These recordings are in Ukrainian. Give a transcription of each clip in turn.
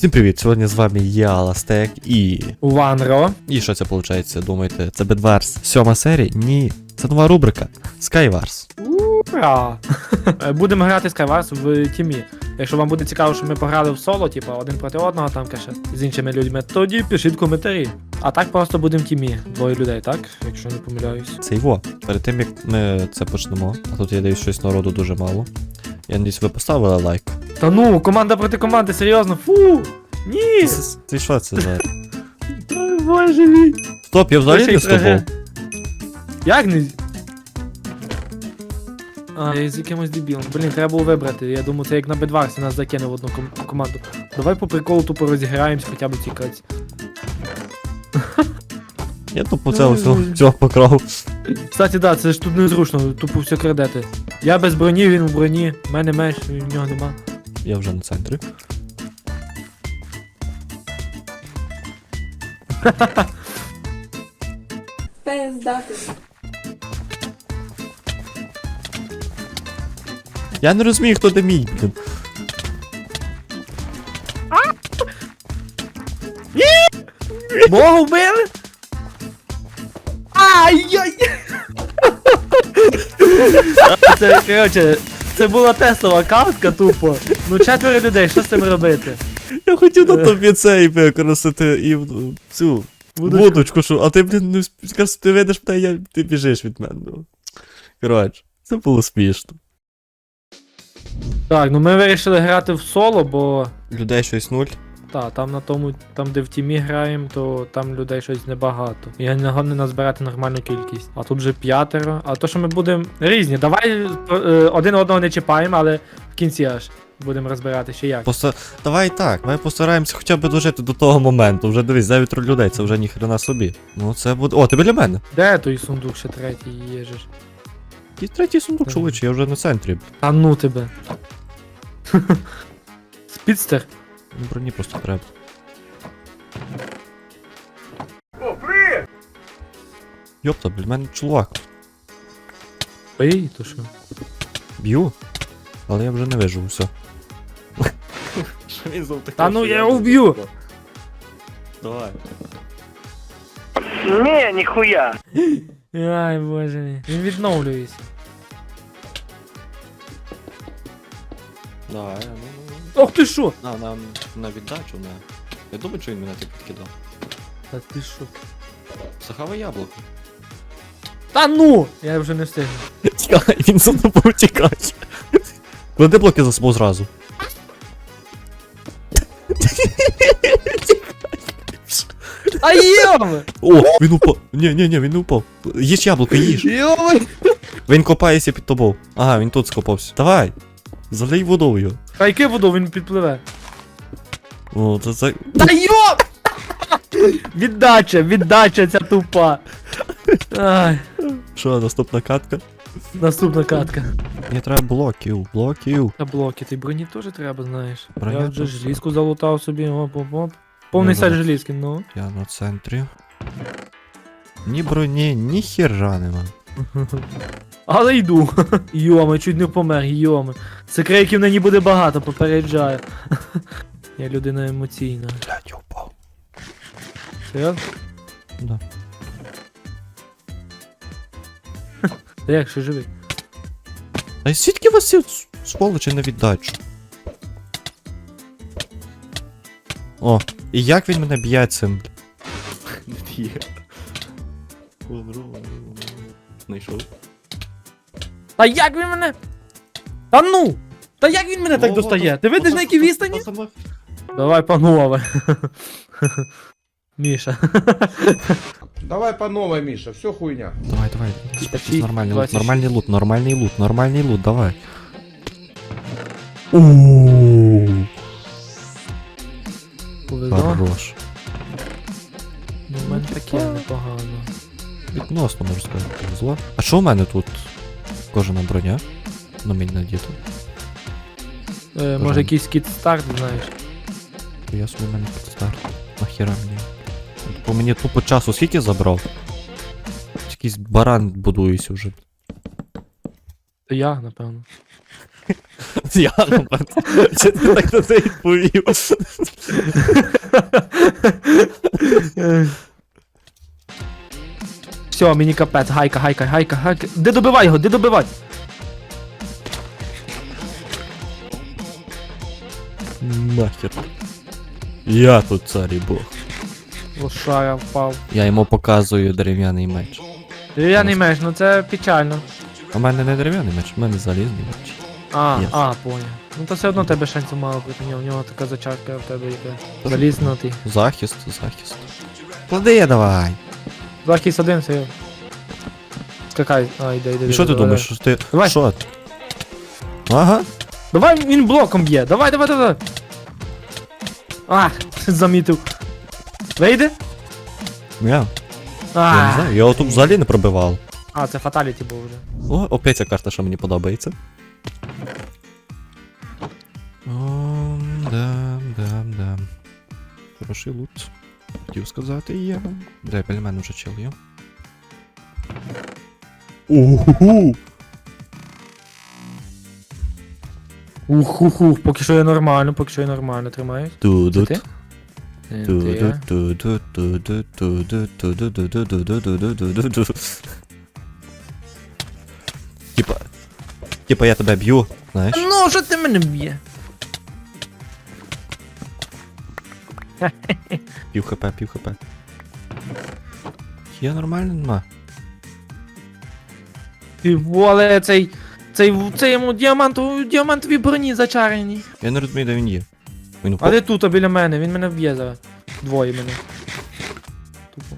Всім привіт! Сьогодні з вами я, Ластек, і. Ванро. І що це виходить? Думаєте, це Bedwars? Сьома серія? Ні. Це нова рубрика Skywars. Ура! Е, Будемо грати Skywars в тімі. Якщо вам буде цікаво, що ми пограли в соло, типу один проти одного там каже, з іншими людьми, тоді пишіть коментарі. А так просто будемо в тімі. Двоє людей, так? Якщо не помиляюсь. Це його. Перед тим як ми це почнемо, а тут я дивлюсь щось народу дуже мало. Я надіюсь, ви поставили лайк. Та ну, команда проти команди, серйозно, фу! Ні! Ти що це за. Ой, Боже мій! Стоп, я взагалі не з тобою. Як не. А, я з якимось дебілом. Блін, треба було вибрати. Я думаю, це як на Бедварсі нас закинув в одну ком- команду. Давай по приколу тупо розіграємось хоча б ці каці. Я тупо це все покрав. Кстати, да, це ж тут незручно, тупо все крадете. Я без броні, він в броні, в мене меч, в нього нема. Я вже на центрі. Пиздати. Я не розумію, хто де мій, блін. Мого вбили? Ай-яй! Це, коротше, це була тестова картка тупо. Ну четверо людей, що з цим робити? Я хотів на тобі цей використати і в- цю Вудочку. вудочку, що, а ти, блін, не всп- скажеш, ти видиш мене, я, ти біжиш від мене. ну. Коротше, це було смішно. Так, ну ми вирішили грати в соло, бо Людей щось нуль. та, там на тому, там де в тімі граємо, то там людей щось небагато. І головне назбирати нормальну кількість. А тут вже п'ятеро. А то, що ми будемо різні. Давай е, один одного не чіпаємо, але в кінці аж будемо розбирати ще як. Поста... Давай так, давай постараємося хоча б дожити до того моменту. Вже дивись, 9 людей, це вже ніхрена собі. Ну це буде. О, ти біля мене. Де той сундук ще третій є ж? І третій сундук, чоловіче, я вже на центрі. А ну тебе. Спідстер. Ну, Броні просто треба. Йопта, біля мене чувак. Ой, то що? Б'ю. Але я вже не вижу, все. Та ну я його вб'ю! Давай. Не, нихуя. Ай, боже мій. Він відновлюється. Давай, ну, ну, ну. Ох ти що? На, на, на віддачу, на. Я думаю, що він мене так підкидав. Та ти що? Сахаве яблуко. Та ну! Я вже не встигну. Тікай, він за тобою тікає. Клади блоки за собою зразу. А йоми! О, він упав. Ні, ні, ні, він не упав. Їж яблуко, їж. Йоми! Він копається під тобою. Ага, він тут скопався. Давай. Залий водою. Хайки воду, він підпливе. О, це це. Та йом! Віддача, віддача ця тупа. Ай, Що, наступна катка? наступна катка. Мені треба блоків, блоків. Та блоки, ти броні теж треба, знаєш. Броня Я вже теж. желізку залутав собі, оп-оп-оп. Повний Ну, сет желізки, ну. Я на центрі. Ні броні, ні хера нема. Але йду. Йоми, чуть не помер, йоми. Секретів на ній буде багато, попереджаю. Я людина емоційна. Блядь, упав. Серйозно? Да. Та як, що живий? А звідки вас ці сволочі на віддачу? О, і як він мене б'є цим? Не б'є. Знайшов. Та як він мене? Та ну! Та як він мене так достає? Ти видиш на якій відстані? Давай, панове. Міша. Давай по новой, Миша, все хуйня. Давай, давай. Почти Нормальний лут, 26. нормальний лут, нормальний лут, нормальний лут, давай. Ууу, Хорош. Ну, в мене таке непогано. Відносно, можна сказати, повезло. А що у мене тут? Кожана броня? На мені надіто. Е, може якийсь кіт старт, знаєш. Я собі в мене підстар. Нахіра мені. По мені тупо часу скільки забрав? Якийсь баран будується вже. Я, напевно. Я, Роберт, чи ти так на це відповів? Все, мені капець, гайка, гайка, гайка, гайка. Де добивай його, де добивай? Нахер. Я тут цар і бог. Лошара впав. Я йому показую дерев'яний меч. Не меч, ну це печально. У мене не дерев'яний меч, у мене залізний меч. А, Yes. а, понял. Ну то все одно тебе шансів мало у нього, у нього така зачарка в тебе яка. Залізнутий. Захист, захист. Клади давай. Захист один, все. Скакай, а, йде, йде. І що ти йде, думаєш? Що ти. Давай. Що ти? Ага. Давай він блоком б'є, давай, давай, давай. А, замітив. Вийде? Я, А, я не знаю, я отут взагалі не пробивав. а, це фаталіті був вже. О, опять ця карта, що мені подобається. хороший лут. Хотів сказати я. Дай пельмен уже чел є. Уху! Уху-ху, поки що я нормально, поки що е, я нормально тримаю. Це. Типа. Типа я тебе б'ю, знаєш? Ну, що ти мене б'є? Пів хп, пів хп. Є нормально нема. Фу, Але цей. Цей, цей йому діаманту, діамантові броні зачарені. Я не розумію, де він є. Він А впав. де тут а біля мене? Він мене вб'є зараз. Двоє мене. Тупо.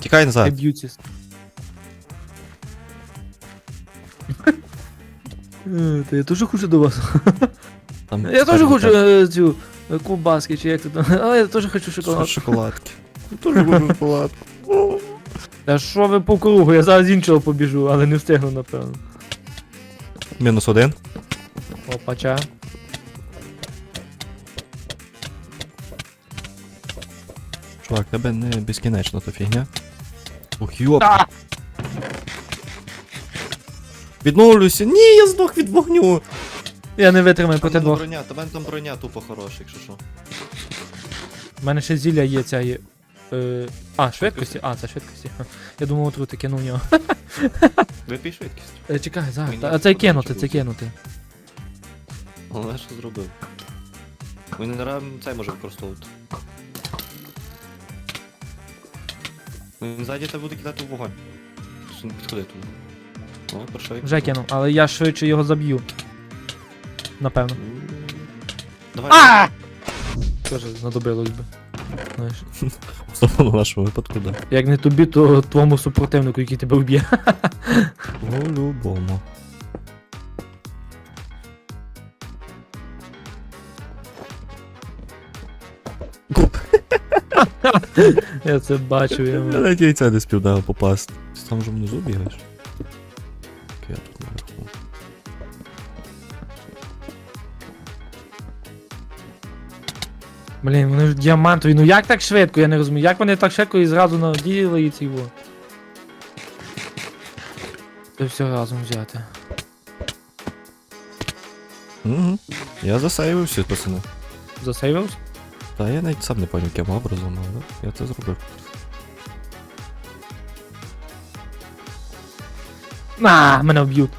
Тікай Хай назад. б'ються. Е, Та я теж хочу до вас. Там Я теж хочу е, цю е, ковбаски, чи як це там. Але я теж хочу шоколад. шоколадки. Я теж хочу шоколадку. Та що ви по кругу? Я зараз іншого побіжу, але не встигну, напевно. Мінус один. Опача. Чувак, тебе не безкінечно та фігня. Ух, йоп. А! Відновлюйся. Ні, я здох від вогню. Я не витримаю проти двох. броня, та мене там броня тупо хороша, якщо що. У мене ще зілля є ця є. Е, а, швидкості? А, це швидкості. Ха. Я думав, отрути кинув в нього. Випій швидкість. Е, чекай, зараз. Мені Та- А це кинути, це бути. кинути. Головне, що зробив. Він не рам цей може використовувати. Він ззаді тебе буде кидати в вогонь. Що не підходи туди. О. Вже кинув, але я швидше його заб'ю. Напевно. Давай. А! Тоже знадобилось би. Знаєш. Особливо в нашому випадку, да. Як не тобі, то твоєму супротивнику, який тебе вб'є. По-любому. Я це бачив. Я Я... навіть яйця не спів попасти. Ти там вже внизу бігаєш? Блін, вони ж діамантові. Ну як так швидко? Я не розумію. Як вони так швидко і зразу наділи і ці во. Це все разом взяти. Угу. Я засейвився, пацани. Засейвився? Та я навіть сам не пам'ятаю, яким образом, але я це зробив. На, мене вб'ють.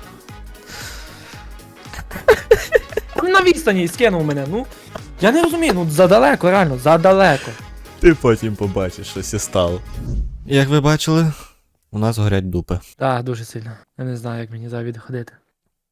На і скинув мене, ну. Я не розумію, ну задалеко, реально, задалеко. Ти потім побачиш, що сі стало. Як ви бачили, у нас горять дупи. Так, дуже сильно. Я не знаю, як мені зараз відходити.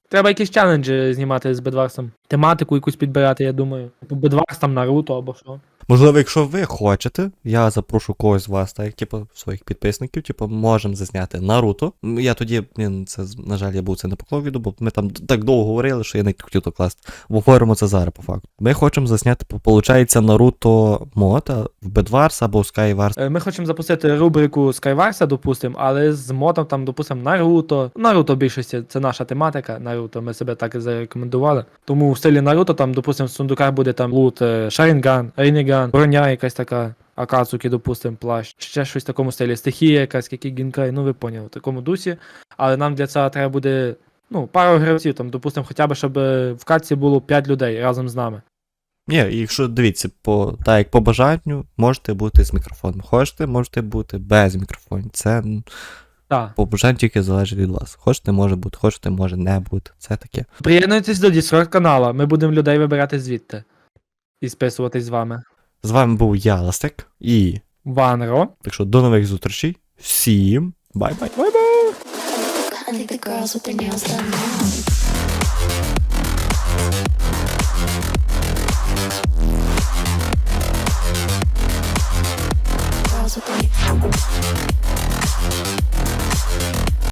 Треба якісь челенджі знімати з Бедварсом. Тематику якусь підбирати, я думаю. Типу Бедварс там Наруто або що. Можливо, якщо ви хочете, я запрошу когось з вас, так типу своїх підписників, типу, можемо зазняти Наруто. Я тоді, блін, це на жаль, я був це не поклав відео, бо ми там так довго говорили, що я не хотів то класти. Говоримо це зараз, по факту. Ми хочемо засняти, виходить, Наруто мода в Bedwars або в Skywars. Е, Ми хочемо запустити рубрику Skywars, допустимо, але з модом там, допустимо, Наруто. Наруто в більшості це наша тематика. Наруто, ми себе так і зарекомендували. Тому в стилі Наруто, там, допустимо, в сундуках буде там лут е, Шарінган, Рейніган, броня якась така. Акацуки, допустимо, плащ, ще щось в такому стилі, стихія якась, який гінкай, ну ви поняли, в такому дусі. Але нам для цього треба буде Ну, пару гравців, там, допустимо, хоча б, щоб е, в катці було 5 людей разом з нами. Ні, якщо дивіться, по, так як по бажанню, можете бути з мікрофоном. Хочете, можете бути без мікрофонів. Це так. Побажання тільки залежить від вас. Хочете, може бути, хочете, може не бути. Це таке. Приєднуйтесь до Discord канала, ми будемо людей вибирати звідти. І списуватись з вами. З вами був я, Ластик, і. Ванро. Так що до нових зустрічей. Всім бай-бай. Бай-бай! with me.